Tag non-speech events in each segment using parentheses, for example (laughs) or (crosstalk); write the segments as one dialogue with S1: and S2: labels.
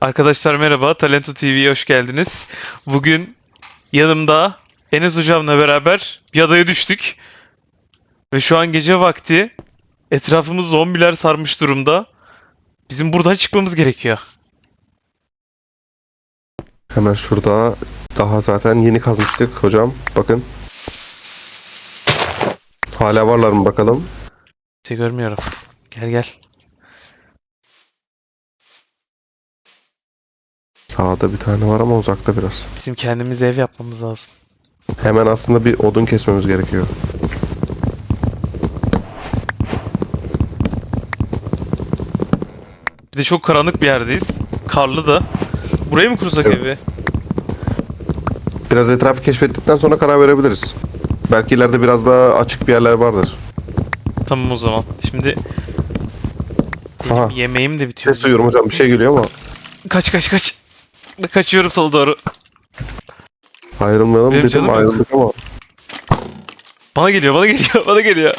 S1: Arkadaşlar merhaba, Talento TV'ye hoş geldiniz. Bugün yanımda Enes hocamla beraber bir adaya düştük. Ve şu an gece vakti etrafımız zombiler sarmış durumda. Bizim buradan çıkmamız gerekiyor.
S2: Hemen şurada daha zaten yeni kazmıştık hocam. Bakın. Hala varlar mı bakalım.
S1: Hiç görmüyorum. Gel gel.
S2: Sağda bir tane var ama uzakta biraz.
S1: Bizim kendimiz ev yapmamız lazım.
S2: Hemen aslında bir odun kesmemiz gerekiyor.
S1: Bir de çok karanlık bir yerdeyiz. Karlı da. Buraya mı kursak
S2: Evet.
S1: evi?
S2: Biraz etrafı keşfettikten sonra karar verebiliriz. Belki ileride biraz daha açık bir yerler vardır.
S1: Tamam o zaman. Şimdi
S2: Aha.
S1: yemeğim de bitiyor.
S2: Ses duyuyorum hocam bir şey geliyor ama
S1: Kaç kaç kaç. Kaçıyorum sola doğru.
S2: ayrılmayalım
S1: Benim
S2: dedim
S1: canım yok.
S2: ayrıldık ama.
S1: Bana geliyor, bana geliyor, bana geliyor.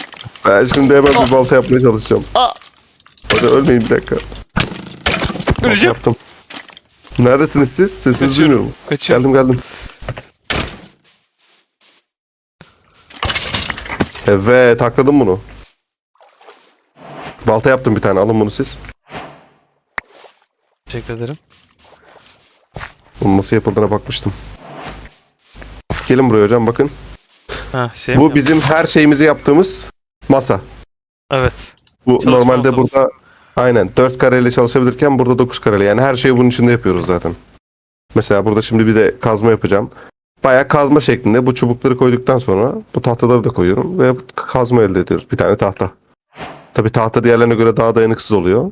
S2: Ben şimdi hemen bir balta yapmaya çalışacağım.
S1: Aa,
S2: Hadi ölmeyin bir dakika. Balta
S1: öleceğim.
S2: yaptım. Neredesiniz siz? Sesinizi
S1: Kaçıyorum.
S2: duymuyorum.
S1: Kaçıyorum.
S2: Geldim geldim. Evet takladım bunu. Balta yaptım bir tane alın bunu siz.
S1: Teşekkür ederim.
S2: Bunun nasıl yapıldığına bakmıştım. Gelin buraya hocam bakın.
S1: Ha şey mi
S2: Bu bizim her şeyimizi yaptığımız masa.
S1: Evet.
S2: Bu
S1: Çalışma
S2: normalde
S1: masamız.
S2: burada aynen 4 kareyle çalışabilirken burada 9 kareyle. Yani her şeyi bunun içinde yapıyoruz zaten. Mesela burada şimdi bir de kazma yapacağım. Bayağı kazma şeklinde bu çubukları koyduktan sonra bu tahtaları da koyuyorum ve kazma elde ediyoruz. Bir tane tahta. Tabii tahta diğerlerine göre daha dayanıksız oluyor.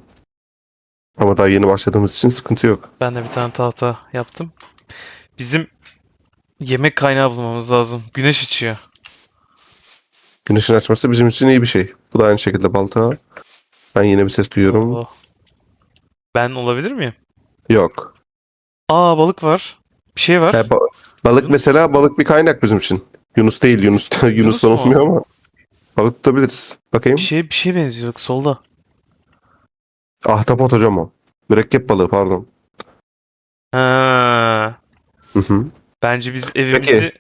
S2: Ama daha yeni başladığımız için sıkıntı yok.
S1: Ben de bir tane tahta yaptım. Bizim yemek kaynağı bulmamız lazım. Güneş açıyor.
S2: Güneşin açması bizim için iyi bir şey. Bu da aynı şekilde balta. Ben yine bir ses duyuyorum.
S1: Allah. Ben olabilir miyim?
S2: Yok.
S1: Aa balık var. Bir şey var.
S2: He, ba- balık mesela balık bir kaynak bizim için. Yunus değil Yunus. (laughs) Yunus'tan
S1: mu?
S2: olmuyor ama. Balık tutabiliriz. Bakayım.
S1: Bir şey bir şey benziyor solda.
S2: Ahtapot hocam o. Mürekkep balığı pardon.
S1: Ha.
S2: Hı hı.
S1: Bence biz evimizi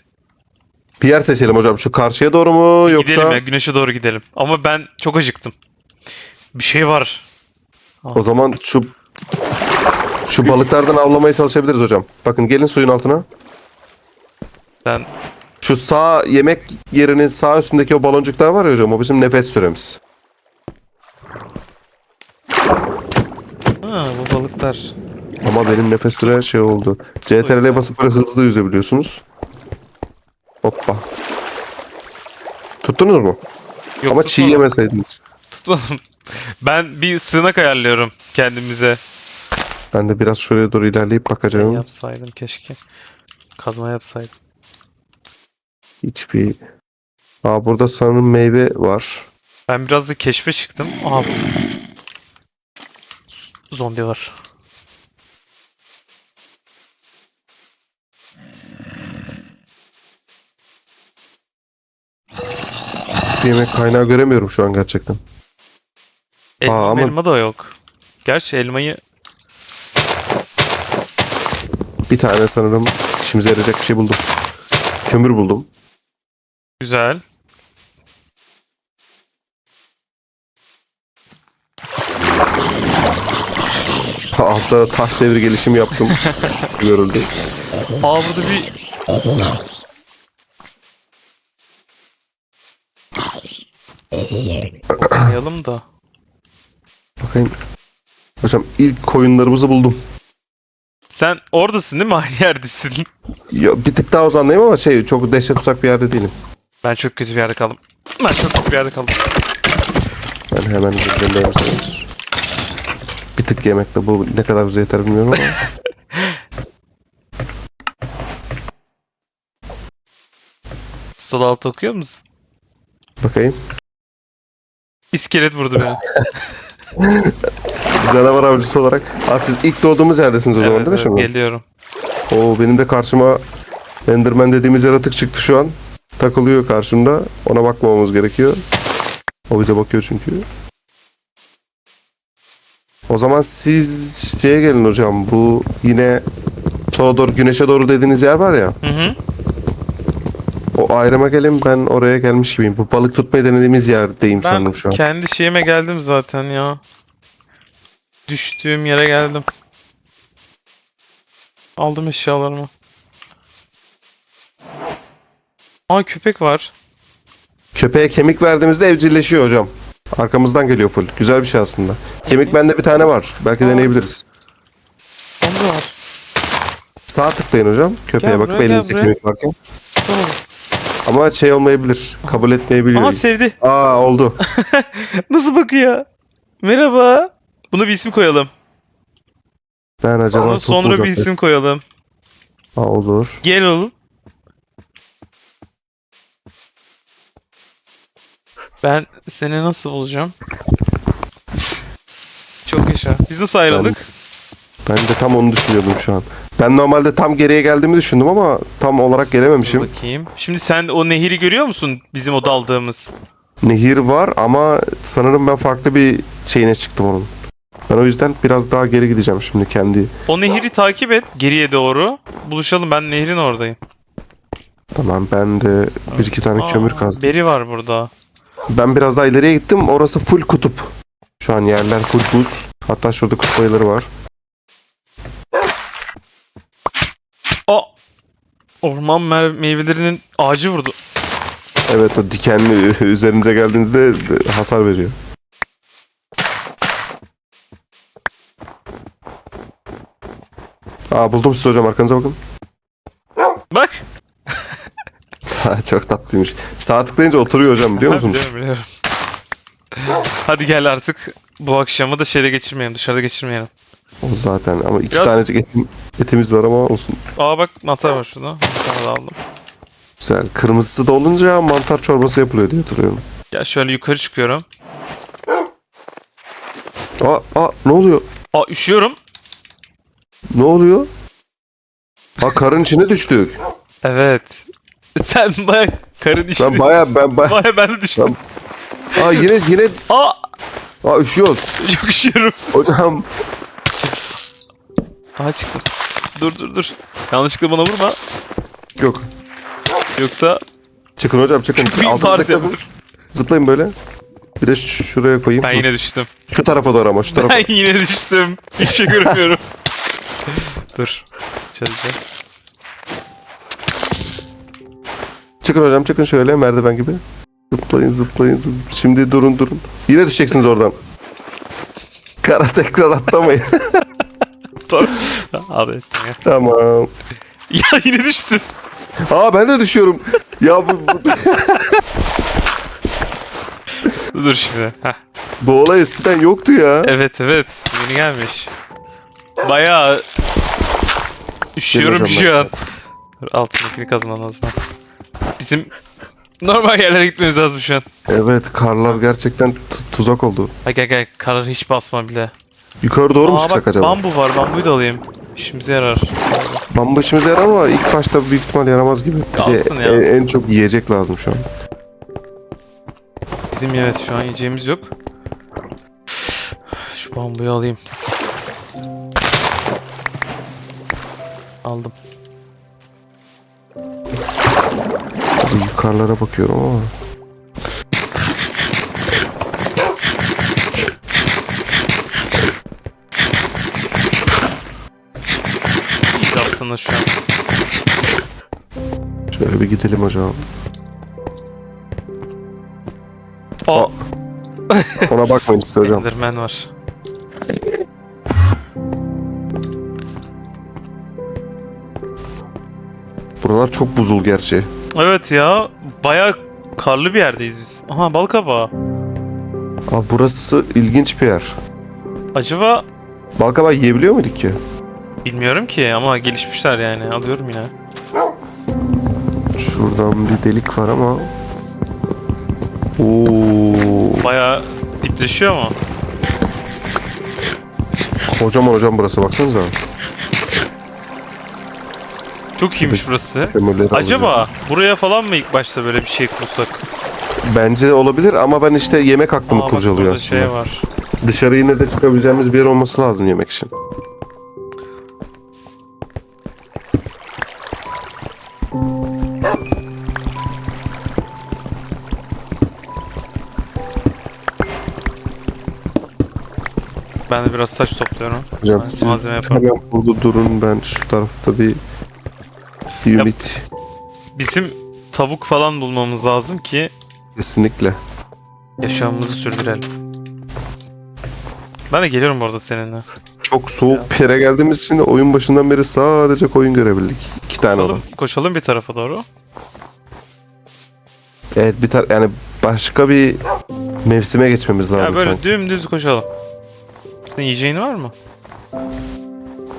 S2: Bir yer seçelim hocam. Şu karşıya doğru mu yoksa?
S1: gidelim ya güneşe doğru gidelim. Ama ben çok acıktım. Bir şey var.
S2: O zaman şu şu balıklardan avlamaya çalışabiliriz hocam. Bakın gelin suyun altına.
S1: Ben
S2: Şu sağ yemek yerinin sağ üstündeki o baloncuklar var ya hocam. O bizim nefes süremiz.
S1: Ha bu balıklar.
S2: Ama benim nefes süre şey oldu. CTRL'ye basıp böyle hızlı yüzebiliyorsunuz. Hoppa. Tuttunuz mu?
S1: Yok,
S2: Ama çiğ
S1: tutmadım.
S2: yemeseydiniz.
S1: Tutmadım. (laughs) Ben bir sığınak ayarlıyorum kendimize.
S2: Ben de biraz şuraya doğru ilerleyip
S1: Ben
S2: bakacağım.
S1: yapsaydım keşke. Kazma yapsaydım.
S2: Hiçbir... Aa burada sanırım meyve var.
S1: Ben biraz da keşfe çıktım. Aa bu. Zombi var.
S2: Yemek kaynağı göremiyorum şu an gerçekten.
S1: Elma,
S2: Aa, ama-
S1: elma da yok. Gerçi elmayı
S2: Bir tane sanırım işimize yarayacak bir şey buldum. Kömür buldum.
S1: güzel. (laughs)
S2: Altta taş devri gelişimi yaptım. (laughs) Görüldü.
S1: Aa burada bir Bakmayalım da.
S2: Bakayım. Hocam ilk koyunlarımızı buldum.
S1: Sen oradasın değil mi? (laughs) Aynı yerdesin.
S2: Ya, bir tık daha uzandayım ama şey çok dehşet uzak bir yerde değilim.
S1: Ben çok kötü bir yerde kaldım. Ben çok kötü bir yerde kaldım.
S2: Ben hemen. Bir tık yemekle bu ne kadar bize yeter bilmiyorum ama. (laughs)
S1: Sol altı okuyor musun?
S2: Bakayım.
S1: İskelet vurdu beni. (laughs)
S2: Canavar avcısı olarak. Aa, siz ilk doğduğumuz yerdesiniz o zaman
S1: Evet,
S2: değil mi
S1: evet,
S2: şimdi?
S1: geliyorum.
S2: Oo benim de karşıma Enderman dediğimiz yaratık çıktı şu an. Takılıyor karşımda. Ona bakmamamız gerekiyor. O bize bakıyor çünkü. O zaman siz şeye gelin hocam. Bu yine sola doğru güneşe doğru dediğiniz yer var ya.
S1: Hı hı.
S2: O ayrıma gelin ben oraya gelmiş gibiyim. Bu balık tutmayı denediğimiz yerdeyim
S1: Ben
S2: sandım şu an.
S1: kendi şeyime geldim zaten ya. Düştüğüm yere geldim. Aldım eşyalarımı. Aa köpek var.
S2: Köpeğe kemik verdiğimizde evcilleşiyor hocam. Arkamızdan geliyor full. Güzel bir şey aslında. Kemik bende bir tane var. Belki deneyebiliriz.
S1: Onda var.
S2: Sağ tıklayın hocam. Köpeğe
S1: Gel
S2: bak
S1: buraya,
S2: belinizde
S1: gel buraya.
S2: kemik varken.
S1: Tamam.
S2: Ama şey olmayabilir. Kabul etmeyebiliyor.
S1: Aa sevdi.
S2: Aa oldu. (laughs)
S1: Nasıl bakıyor? Merhaba. Buna bir isim koyalım.
S2: Ben acaba
S1: Ona sonra bir
S2: uzaklaştım.
S1: isim koyalım.
S2: Aa, olur.
S1: Gel oğlum. Ben seni nasıl bulacağım? Çok yaşa. Biz nasıl ayrıldık?
S2: Ben de tam onu düşünüyordum şu an. Ben normalde tam geriye geldiğimi düşündüm ama tam olarak gelememişim.
S1: Bakayım. Şimdi sen o nehiri görüyor musun? Bizim o daldığımız.
S2: Nehir var ama sanırım ben farklı bir şeyine çıktım onun. Ben o yüzden biraz daha geri gideceğim şimdi kendi.
S1: O nehiri takip et geriye doğru. Buluşalım ben nehrin oradayım.
S2: Tamam ben de bir iki tane
S1: Aa,
S2: kömür kazdım.
S1: Beri var burada.
S2: Ben biraz daha ileriye gittim. Orası full kutup. Şu an yerler full buz. Hatta şurada kutup ayıları var.
S1: Aa! Orman meyvelerinin ağacı vurdu.
S2: Evet o dikenli (laughs) üzerinize geldiğinizde hasar veriyor. Aa buldum sizi hocam arkanıza bakın.
S1: Bak.
S2: Ha, Çok tatlıymış. Sağ tıklayınca oturuyor hocam biliyor musunuz?
S1: biliyorum, biliyorum. Hadi gel artık bu akşamı da şeyde geçirmeyelim, dışarıda geçirmeyelim.
S2: O zaten ama iki
S1: Biraz-
S2: tanecik etim, etimiz var ama olsun.
S1: Aa bak mantar var şurada. Bir tane daha aldım.
S2: Güzel. Kırmızısı da olunca mantar çorbası yapılıyor diye hatırlıyorum.
S1: Gel şöyle yukarı çıkıyorum.
S2: Aa, aa ne oluyor?
S1: Aa üşüyorum.
S2: Ne oluyor? Ha karın içine düştük.
S1: Evet. (laughs) Sen baya karın işini...
S2: Ben baya ben baya.
S1: Baya ben de düştüm.
S2: Aa yine yine
S1: Aa
S2: aa üşüyoruz.
S1: çok üşüyorum.
S2: Hocam
S1: Aa çıktım. Dur dur dur. Yanlışlıkla bana vurma.
S2: yok.
S1: Yoksa
S2: Çıkın hocam çıkın.
S1: bir parti yapar.
S2: Zıplayın böyle. Bir de şuraya koyayım.
S1: Ben yine düştüm.
S2: Şu tarafa doğru ama şu tarafa.
S1: Ben yine düştüm. Hiçbir şey görmüyorum. (laughs) dur. Çözeceğim.
S2: Çıkın hocam çıkın şöyle merdiven gibi. Zıplayın zıplayın zıplayın. Şimdi durun durun. Yine düşeceksiniz oradan. Kara tekrar atlamayın. (laughs)
S1: Tamam. Abi
S2: tamam. (laughs)
S1: Ya yine düştüm.
S2: Aa ben de düşüyorum. ya bu, bu, (laughs)
S1: Dur şimdi. Heh.
S2: bu olay eskiden yoktu ya.
S1: Evet evet. Yeni gelmiş. Bayağı üşüyorum şu an. Altındakini kazmam lazım. Bizim normal yerlere gitmemiz lazım şu an.
S2: Evet karlar gerçekten tu- tuzak oldu.
S1: Ha gel gel karar hiç basma bile.
S2: Yukarı doğru mu
S1: Aa
S2: çıkacak
S1: bak
S2: acaba?
S1: bambu var bambuyu da alayım. İşimize yarar.
S2: Bambu işimize yarar ama ilk başta büyük ihtimal yaramaz gibi. Bize
S1: Kalsın ya.
S2: en, en çok yiyecek lazım şu an.
S1: Bizim evet şu an yiyeceğimiz yok. Şu bambuyu alayım. Aldım.
S2: Yukarılara bakıyorum ama.
S1: İyi aslında şu an.
S2: Şöyle bir gidelim hocam.
S1: Aa,
S2: Ona bakmayın işte hocam.
S1: Enderman var.
S2: Buralar çok buzul gerçi.
S1: Evet ya baya karlı bir yerdeyiz biz. Aha bal kabağı.
S2: Aa, burası ilginç bir yer.
S1: Acaba
S2: Balkabağı yiyebiliyor muyduk ki?
S1: bilmiyorum ki ama gelişmişler yani. Alıyorum yine.
S2: Şuradan bir delik var ama. Oo,
S1: Baya dipleşiyor ama.
S2: kocaman hocam burası baksanıza.
S1: Çok iyiymiş burası.
S2: Kömürleri alacağım.
S1: Acaba buraya falan mı ilk başta böyle bir şey kursak?
S2: Bence olabilir ama ben işte yemek aklımı
S1: Aa,
S2: kurcalıyor aslında.
S1: şey var.
S2: Dışarı yine de çıkabileceğimiz bir yer olması lazım yemek için.
S1: Ben de biraz taş topluyorum.
S2: Hocam siz
S1: malzeme yaparım.
S2: hemen burada durun ben şu tarafta bir unit
S1: Bizim tavuk falan bulmamız lazım ki
S2: kesinlikle.
S1: yaşamımızı sürdürelim. Ben de geliyorum bu arada seninle.
S2: Çok soğuk bir yere geldiğimiz için oyun başından beri sadece koyun görebildik. İki tane olan.
S1: Koşalım, koşalım bir tarafa doğru.
S2: Evet bir tar yani başka bir mevsime geçmemiz lazım
S1: Ya böyle
S2: sanki.
S1: dümdüz koşalım. Senin yiyeceğin var mı?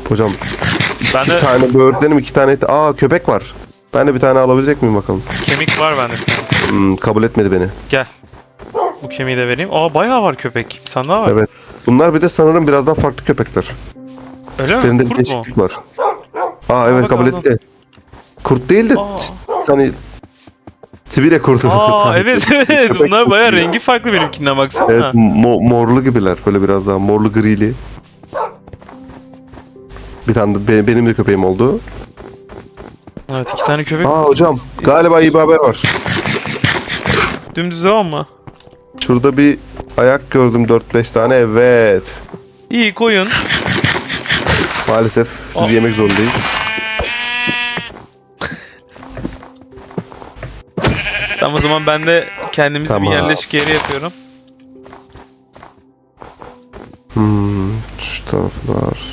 S2: Hocam
S1: Ben
S2: iki
S1: de
S2: tane böğürtlenim iki tane et. Aa köpek var. Ben de bir tane alabilecek miyim bakalım.
S1: kemik var bende.
S2: Hmm, kabul etmedi beni.
S1: Gel. Bu kemiği de vereyim. Aa bayağı var köpek. Bir tane daha var.
S2: Evet. Bunlar bir de sanırım biraz daha farklı köpekler.
S1: Öyle mi?
S2: Tiplerinde bir
S1: Kurt mu?
S2: değişiklik var. Aa evet
S1: bak,
S2: kabul etti. Kurt değil de
S1: Aa.
S2: ç- hani Sibirya kurtu.
S1: Aa
S2: Tabii. (laughs)
S1: evet evet.
S2: Köpek
S1: Bunlar bayağı
S2: kurtu.
S1: rengi farklı benimkinden baksana.
S2: Evet mo- morlu gibiler. Böyle biraz daha morlu grili. Bir tane de be- benim de köpeğim oldu.
S1: Evet iki tane köpek.
S2: Aa hocam galiba iyi bir haber var.
S1: Dümdüz devam mı?
S2: Şurada bir ayak gördüm 4-5 tane evet.
S1: İyi koyun.
S2: Maalesef sizi
S1: Oh.
S2: yemek zorundayız.
S1: Tamam o zaman ben de kendimize
S2: Tamam.
S1: bir yerleşik yeri yapıyorum.
S2: Hmm, şu taraflar.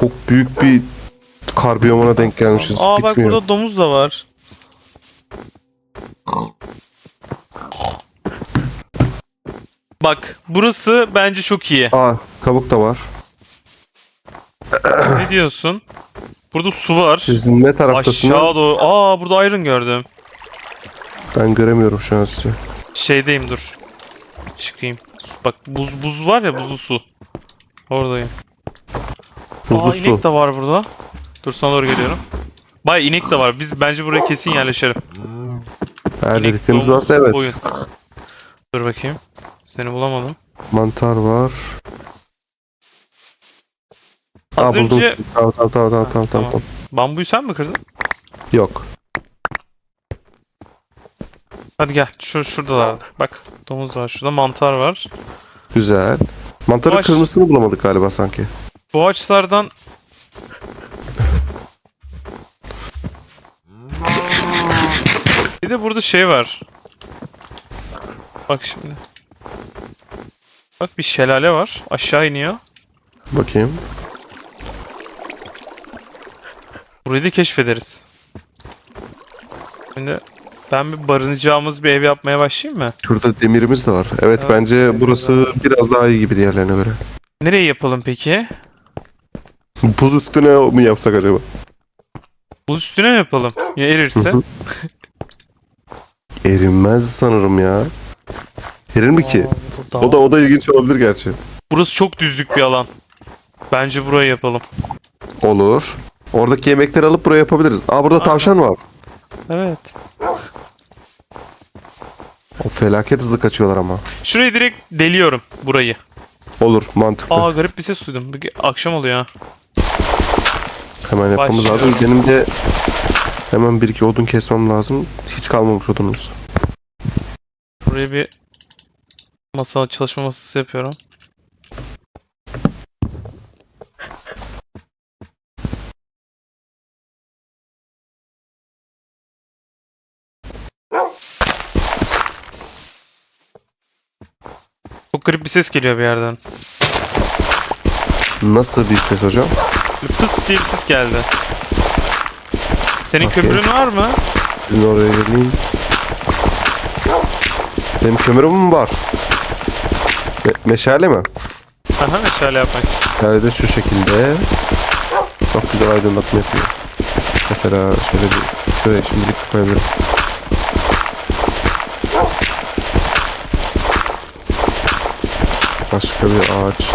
S2: Çok büyük bir kar biyomuna denk gelmişiz.
S1: Aa bak
S2: Bitmiyor.
S1: burada domuz da var. Bak burası bence çok iyi.
S2: Aa kabuk da var.
S1: ne diyorsun? Burada su var.
S2: Siz ne taraftasınız?
S1: Aşağı doğru. Aa burada iron gördüm.
S2: Ben göremiyorum şu an sizi.
S1: Şeydeyim dur. Çıkayım. Bak buz buz var ya buzlu su. Oradayım.
S2: Buzlu
S1: Aa
S2: su.
S1: inek de var burada. Dur sana doğru geliyorum. Bay inek de var. Biz bence buraya kesin yerleşelim.
S2: Eğer
S1: İnek,
S2: dediklerimiz varsa evet.
S1: Koyun. Dur bakayım. Seni bulamadım.
S2: Mantar var.
S1: Az
S2: Aa buldum.
S1: önce-
S2: Tamam tamam tamam tamam tamam.
S1: Tamam.
S2: tamam.
S1: Bambuyu sen mi kırdın?
S2: Yok.
S1: Hadi gel. Şu şuradalardı. Bak domuz var. Şurada mantar var.
S2: Güzel. Mantarın
S1: Baş-
S2: kırmızısını bulamadık galiba sanki.
S1: Bu ağaçlardan Bir de burada şey var. Bak şimdi. Bak bir şelale var. Aşağı iniyor.
S2: Bakayım.
S1: Burayı da keşfederiz. Şimdi ben bir barınacağımız bir ev yapmaya başlayayım mı?
S2: Şurada demirimiz de var. Evet,
S1: Evet,
S2: bence burası biraz daha iyi gibi diğerlerine göre.
S1: Nereye yapalım peki?
S2: Buz üstüne mi yapsak acaba?
S1: Buz üstüne mi yapalım? Ya erirse?
S2: Erinmez sanırım ya. Erir mi ki? O da o da ilginç olabilir gerçi.
S1: Burası çok düzlük bir alan. Bence burayı yapalım.
S2: Olur. Oradaki yemekleri alıp buraya yapabiliriz. Aa burada
S1: Aynen.
S2: tavşan var.
S1: Evet.
S2: O felaket hızlı kaçıyorlar ama.
S1: Şurayı direkt deliyorum burayı.
S2: Olur mantıklı.
S1: Aa garip bir ses duydum. Akşam oluyor ha.
S2: Hemen yapmamız
S1: başlıyor.
S2: lazım. Benim de hemen bir iki odun kesmem lazım. Hiç kalmamış odunumuz.
S1: Buraya bir masa çalışma masası yapıyorum. Çok garip bir ses geliyor bir yerden.
S2: Nasıl bir ses hocam?
S1: Pıs diye bir ses geldi. Senin
S2: Okey.
S1: kömürün var mı?
S2: Şimdi oraya geleyim. Benim kömürüm var. Me- meşale mi?
S1: Aha meşale yapmak.
S2: Meşale de şu şekilde. Çok güzel aydınlatma yapıyor. Mesela şöyle bir şuraya şimdilik koyabilirim. başka bir ağaç.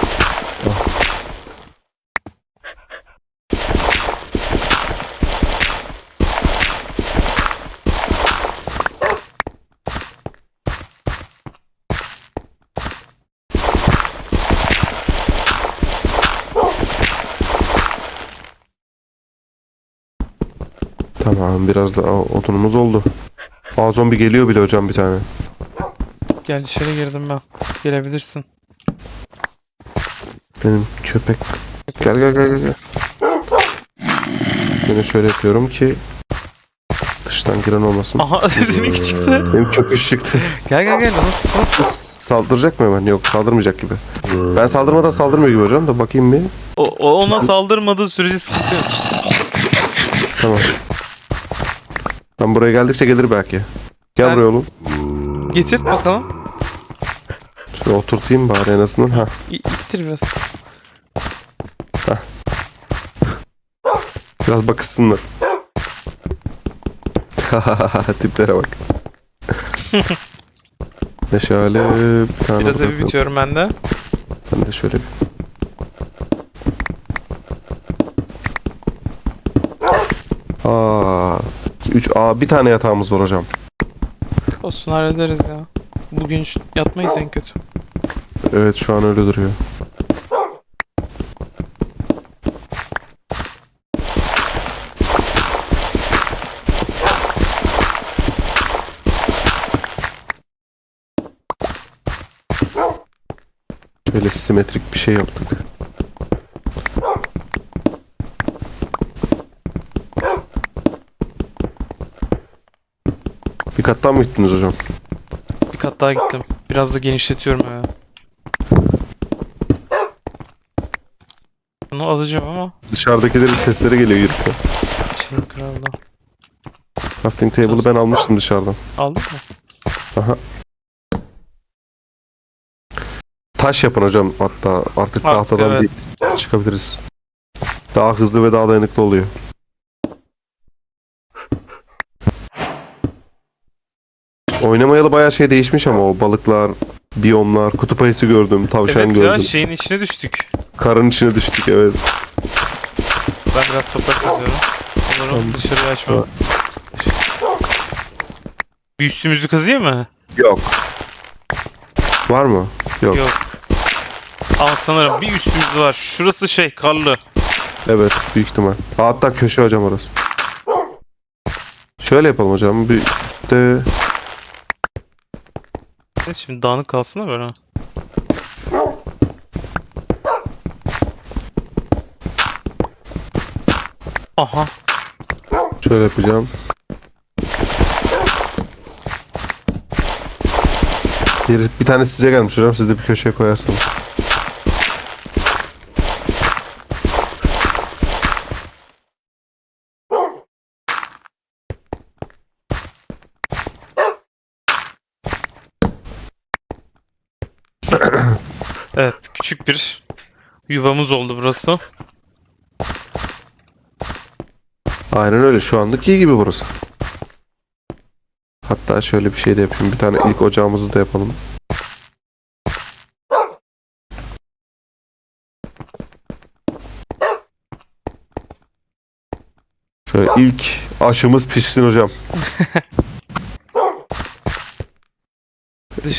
S2: Tamam biraz daha odunumuz oldu. Aa zombi geliyor bile hocam bir tane.
S1: Gel içeri girdim ben. Gelebilirsin.
S2: Benim köpek. Gel gel gel gel. Yine şöyle yapıyorum ki dıştan giren olmasın.
S1: Aha (laughs) sesinki çıktı.
S2: Benim köpüş çıktı.
S1: Gel gel gel.
S2: Saldıracak mı hemen? Yok saldırmayacak gibi. Ben saldırmadan saldırmıyor gibi hocam da bakayım bir.
S1: O, o ona saldırmadığı sürece sıkıntı yok.
S2: Tamam. Ben buraya geldikçe gelir belki. Gel
S1: Ben-
S2: buraya oğlum.
S1: Getir bakalım.
S2: Şöyle oturtayım bari en azından. Ha.
S1: İ- İttir biraz.
S2: Biraz bakışsınlar. (laughs) Tiplere bak. Meşale bir tane
S1: Biraz evi
S2: bırakıyorum.
S1: bitiyorum ben de.
S2: Ben de şöyle bir. Aa, 3 A bir tane yatağımız var hocam.
S1: Olsun hallederiz ya. Bugün yatmayız en kötü.
S2: Evet şu an öyle duruyor. Şöyle simetrik bir şey yaptık. Bir kattan mı gittiniz hocam?
S1: Bir kat daha gittim. Biraz da genişletiyorum evi. Bunu alacağım ama
S2: Dışarıdakilerin sesleri geliyor yürürken.
S1: şeyim kırıldı.
S2: Crafting table'ı ben almıştım dışarıdan.
S1: Aldın mı?
S2: Aha. Taş yapın hocam hatta artık tahtadan
S1: evet.
S2: bir çıkabiliriz. Daha hızlı ve daha dayanıklı oluyor. Oynamayalı bayağı şey değişmiş ama o balıklar, biyomlar, kutup ayısı gördüm, tavşan
S1: Evet
S2: gördüm.
S1: şeyin içine düştük.
S2: Karın içine düştük evet.
S1: Ben biraz toprak kazıyorum. Umarım
S2: Tamam.
S1: dışarıya açmam.
S2: Tamam.
S1: Bir üstümüzü kazıyım mı?
S2: Yok. Var mı? Yok.
S1: Yok. Ama sanırım bir üstümüz var. Şurası şey karlı.
S2: Evet büyük ihtimal. Hatta köşe hocam orası. Şöyle yapalım hocam. Bir üstte
S1: Neyse şimdi dağınık kalsın da böyle. Aha.
S2: şöyle yapacağım. Bir, bir tane size gelmiş hocam. Siz de bir köşeye koyarsanız.
S1: Evet küçük bir yuvamız oldu burası.
S2: Aynen öyle. Şu andaki iyi gibi burası. Hatta şöyle bir şey de yapayım. Bir tane ilk ocağımızı da yapalım. Şöyle ilk aşımız pişsin hocam. (laughs)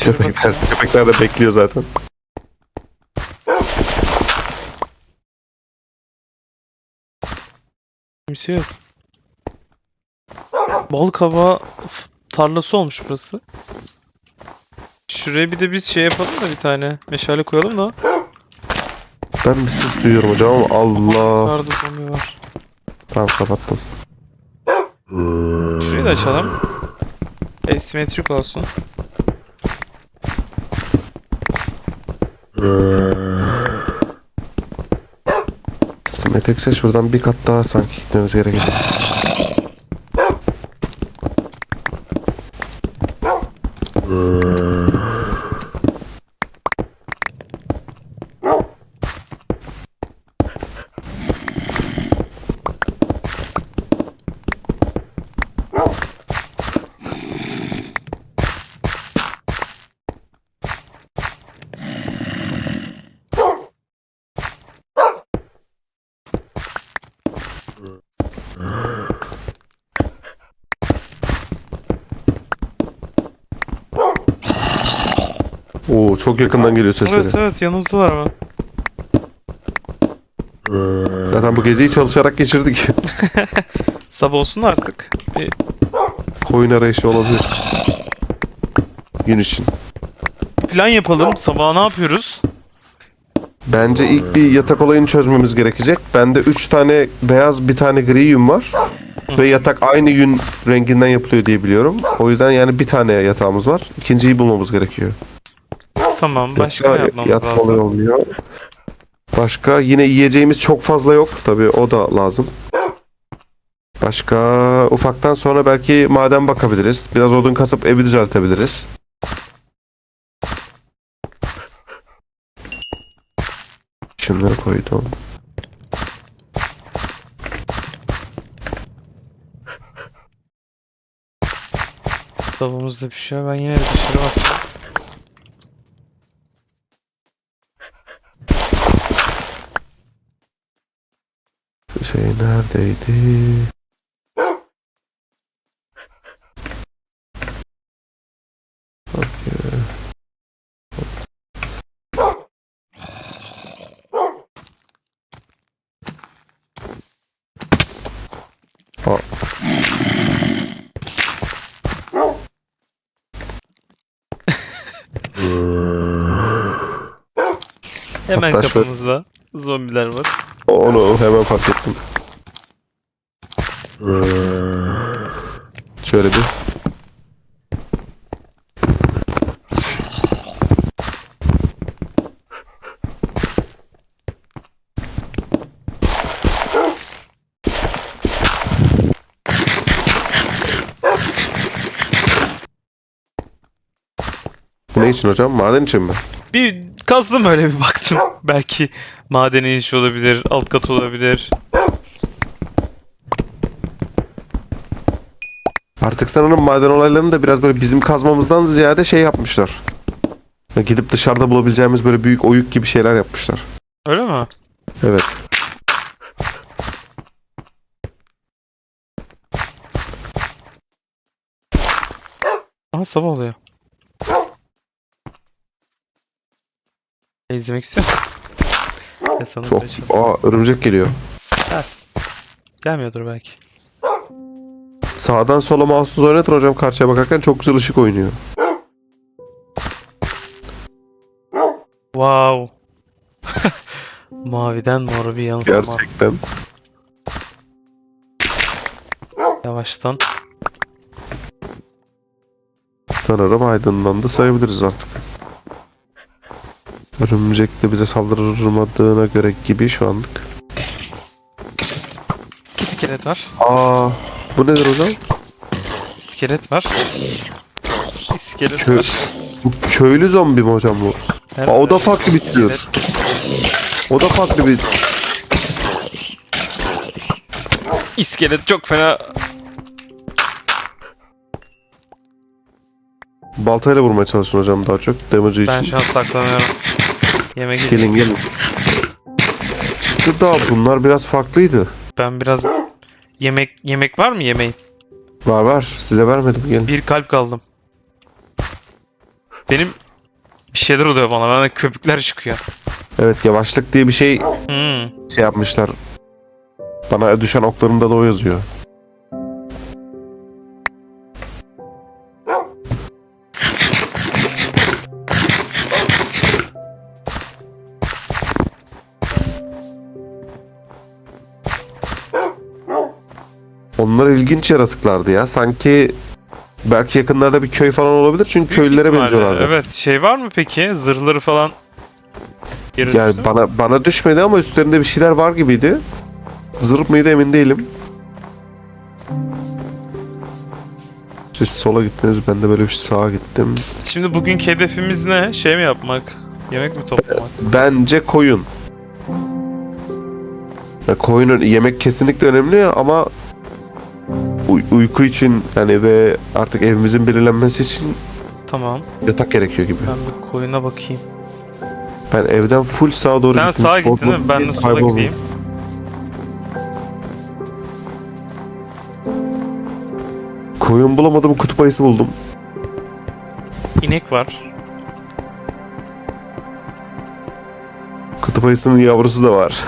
S2: Köpekler, köpekler de bekliyor zaten.
S1: Kimse yok. Bal f- tarlası olmuş burası. Şuraya bir de biz şey yapalım da bir tane meşale koyalım da.
S2: Ben bir ses duyuyorum hocam ama Allah.
S1: Yukarıda zombi var.
S2: Tamam kapattım.
S1: Şurayı da açalım. Asimetrik olsun.
S2: Simetrikse şuradan bir kat daha sanki gitmemiz gerekiyor. Oo çok yakından geliyor sesleri.
S1: Evet evet yanımızdalar ama.
S2: Zaten bu geceyi çalışarak geçirdik. (laughs)
S1: Sabah olsun artık. Bir
S2: Koyun arayışı olabilir. Gün için.
S1: plan yapalım. Sabah ne yapıyoruz?
S2: Bence ilk bir yatak olayını çözmemiz gerekecek. Bende 3 tane beyaz bir tane gri yün var. Ve yatak aynı yün renginden yapılıyor diye biliyorum. O yüzden yani bir tane yatağımız var. İkinciyi bulmamız gerekiyor.
S1: Tamam. Başka
S2: Yoksa
S1: yapmamız
S2: yatma olayı
S1: lazım?
S2: olmuyor. Başka yine yiyeceğimiz çok fazla yok. Tabii o da lazım. Başka ufaktan sonra belki maden bakabiliriz. Biraz odun kasıp evi düzeltebiliriz. Şunları koydum.
S1: Sabahımızda pişiyor. Ben yine bir dışarı bakacağım.
S2: Şey neredeydi?
S1: Hemen
S2: Hatta şöyle-
S1: kapımızda zombiler var.
S2: Onu hemen fark ettim. Şöyle bir. Ne için hocam? Maden için mi?
S1: Bir kazdım öyle bir baktım. Belki maden inişi olabilir, alt kat olabilir.
S2: Artık sanırım maden olaylarını da biraz böyle bizim kazmamızdan ziyade şey yapmışlar. Gidip dışarıda bulabileceğimiz böyle büyük oyuk gibi şeyler yapmışlar.
S1: Öyle mi?
S2: Evet.
S1: Aha sabah oluyor. İzlemek istiyor musun? (laughs) Ya sana
S2: Çok. Aa örümcek geliyor.
S1: Ters. Gelmiyordur belki.
S2: Sağdan sola mouse'u oynatın hocam karşıya bakarken çok güzel ışık oynuyor.
S1: Wow. (laughs) Maviden mor bir yansıma.
S2: Gerçekten.
S1: Yavaştan.
S2: Sanırım aydınlandı sayabiliriz artık. Örümcek de bize saldırmadığına göre gibi şu anlık.
S1: İskelet var.
S2: Aa, bu nedir hocam?
S1: İskelet var. İskelet
S2: Kö-
S1: var.
S2: Bu köylü zombi mi hocam bu? Aa, o da farklı bir tür. O da farklı bir...
S1: İskelet çok fena.
S2: Baltayla vurmaya çalışın hocam daha çok. Damage'ı
S1: Ben
S2: için.
S1: şu an saklanıyorum. Yemek.
S2: Gelin gelin. Çıktı da bunlar biraz farklıydı.
S1: Ben biraz yemek yemek var mı yemeğin?
S2: Var var. Size vermedim gelin.
S1: Bir kalp kaldım. Benim bir şeyler oluyor bana. Bana köpükler çıkıyor.
S2: Evet yavaşlık diye bir şey
S1: Hmm.
S2: şey yapmışlar. Bana düşen oklarımda da o yazıyor. Onlar ilginç yaratıklardı ya. Sanki belki yakınlarda bir köy falan olabilir çünkü
S1: Büyük
S2: köylülere benziyorlardı.
S1: Evet. Şey var mı peki? Zırhları falan. Geri
S2: Yani
S1: düştü
S2: bana bana düşmedi ama üstlerinde bir şeyler var gibiydi. Zırh mıydı emin değilim. Siz sola gittiniz ben de böyle bir sağa gittim.
S1: Şimdi bugünkü hedefimiz ne? Şey mi yapmak? Yemek mi toplamak?
S2: Bence koyun. Ya koyunun yemek kesinlikle önemli ama uyku için yani ve artık evimizin belirlenmesi için
S1: Tamam.
S2: yatak gerekiyor gibi.
S1: Ben bir koyuna bakayım.
S2: Ben evden full sağa doğru
S1: Sen
S2: gittim.
S1: sağa
S2: hiç
S1: gittin değil mi? Ben de sola
S2: kaybolmadım.
S1: gideyim.
S2: Koyun bulamadım kutup ayısı buldum.
S1: İnek var.
S2: Kutup ayısının yavrusu da var.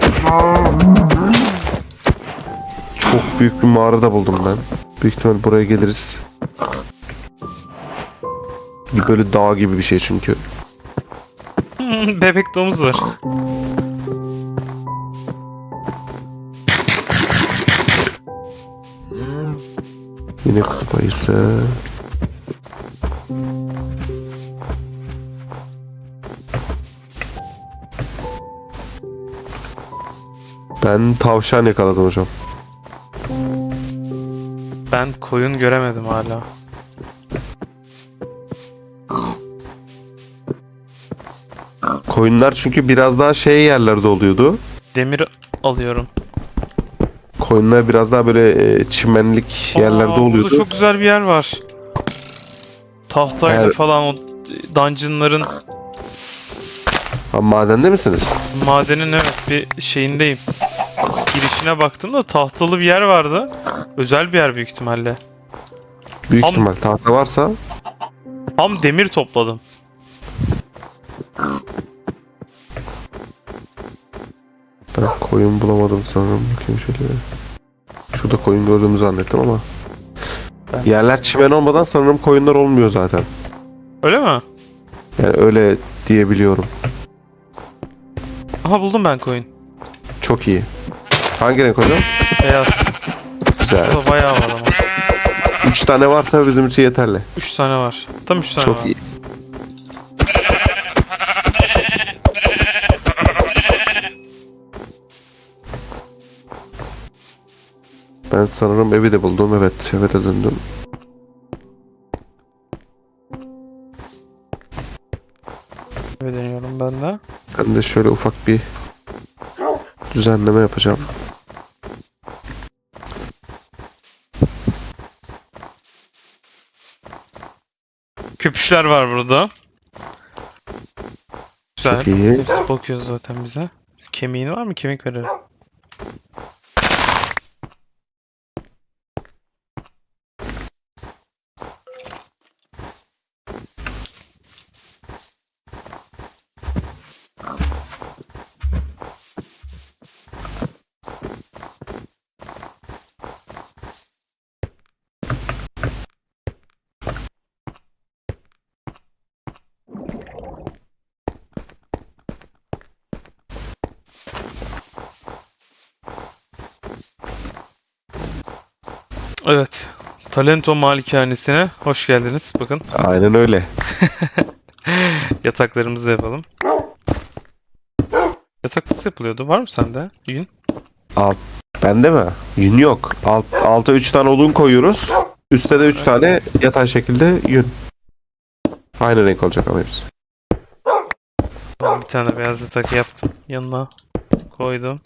S2: (laughs) Çok büyük bir mağarada buldum ben. Büyük ihtimal buraya geliriz. Böyle dağ gibi bir şey çünkü. (laughs)
S1: Bebek domuz var.
S2: Yine kutup ayısı. Ben tavşan yakaladım hocam.
S1: Ben koyun göremedim hala.
S2: Koyunlar çünkü biraz daha şey yerlerde oluyordu.
S1: Demir alıyorum.
S2: Koyunlar biraz daha böyle e, çimenlik yerlerde
S1: Aa,
S2: oluyordu.
S1: Burada çok güzel bir yer var. Tahtayla
S2: Eğer-
S1: falan o dungeonların
S2: Ha, madende misiniz?
S1: madenin evet bir şeyindeyim. Girişine baktım da tahtalı bir yer vardı. Özel bir yer büyük ihtimalle.
S2: Büyük
S1: Tam-
S2: ihtimal tahta varsa
S1: Tam demir topladım.
S2: ben koyun bulamadım sanırım. Bakayım şöyle. Şurada koyun gördüğümü zannettim ama.
S1: Ben-
S2: Yerler çimen olmadan sanırım koyunlar olmuyor zaten.
S1: Öyle mi?
S2: Yani öyle diyebiliyorum.
S1: Aha buldum ben koyun.
S2: Çok iyi. Hangi renk hocam?
S1: Beyaz.
S2: Güzel.
S1: Burada bayağı var ama.
S2: 3 tane varsa bizim için yeterli.
S1: 3 tane var. Tam 3 tane
S2: Çok
S1: var.
S2: iyi. Ben sanırım evi de buldum. Evet, eve de döndüm.
S1: Eve deniyorum ben de.
S2: Ben de şöyle ufak bir düzenleme yapacağım.
S1: Köpüşler var burada. Güzel.
S2: Çok iyi.
S1: Hepsi bakıyor zaten bize. Kemiğin var mı? Kemik verelim. Evet. Talento Malikanesi'ne hoş geldiniz. Bakın (laughs)
S2: Aynen öyle.
S1: yataklarımızı da yapalım. Yatak nasıl yapılıyordu? Var mı sende? Yün.
S2: Alt. Bende mi? Yün yok. Alt, alta 3 tane odun koyuyoruz. Üste de 3 tane yatay şekilde yün. Aynı renk olacak ama hepsi.
S1: Ben bir tane beyaz yatak yaptım. Yanına koydum.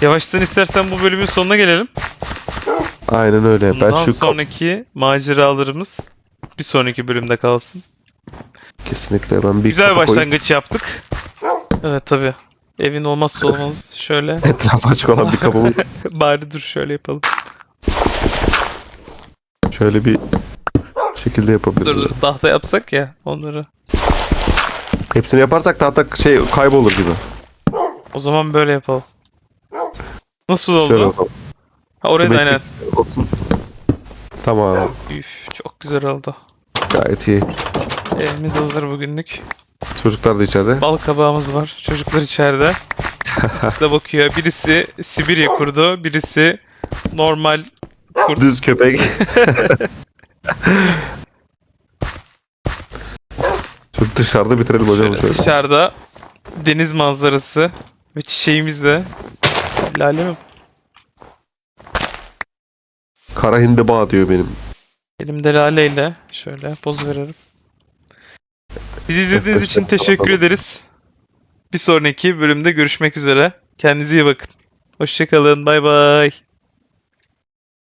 S1: Yavaştan istersen bu bölümün sonuna gelelim.
S2: Aynen öyle. Ben
S1: Bundan
S2: şu kap-
S1: sonraki maceralarımız bir sonraki bölümde kalsın.
S2: kesinlikle ben bir
S1: Güzel
S2: kapı koyup
S1: başlangıç yaptık. Evet tabi. Evin olmazsa olmaz şöyle. (laughs)
S2: etrafı açık olan bir kapı (laughs)
S1: Bari dur şöyle yapalım.
S2: şöyle bir şekilde yapabiliriz.
S1: Dur dur tahta yapsak ya onları.
S2: Hepsini yaparsak tahta şey kaybolur gibi.
S1: O zaman böyle yapalım. Nasıl oldu?
S2: Olsun.
S1: ha, oraya da aynen.
S2: Olsun. Tamam.
S1: Üf, çok güzel oldu.
S2: Gayet iyi.
S1: Evimiz hazır bugünlük.
S2: Çocuklar da içeride.
S1: Bal kabağımız var. Çocuklar içeride. (laughs) İkisi de bakıyor. Birisi Sibirya kurdu. Birisi normal kurt.
S2: Düz köpek. (laughs) Çok dışarıda bitirelim hocam
S1: Şöyle
S2: şöyle.
S1: dışarıda deniz manzarası ve çiçeğimiz de lale mi?
S2: Kara hindiba diyor benim.
S1: Elimde laleyle şöyle poz verelim. Bizi izlediğiniz için teşekkür ederiz. Bir sonraki bölümde görüşmek üzere. Kendinize iyi bakın. Hoşçakalın. Bay bay.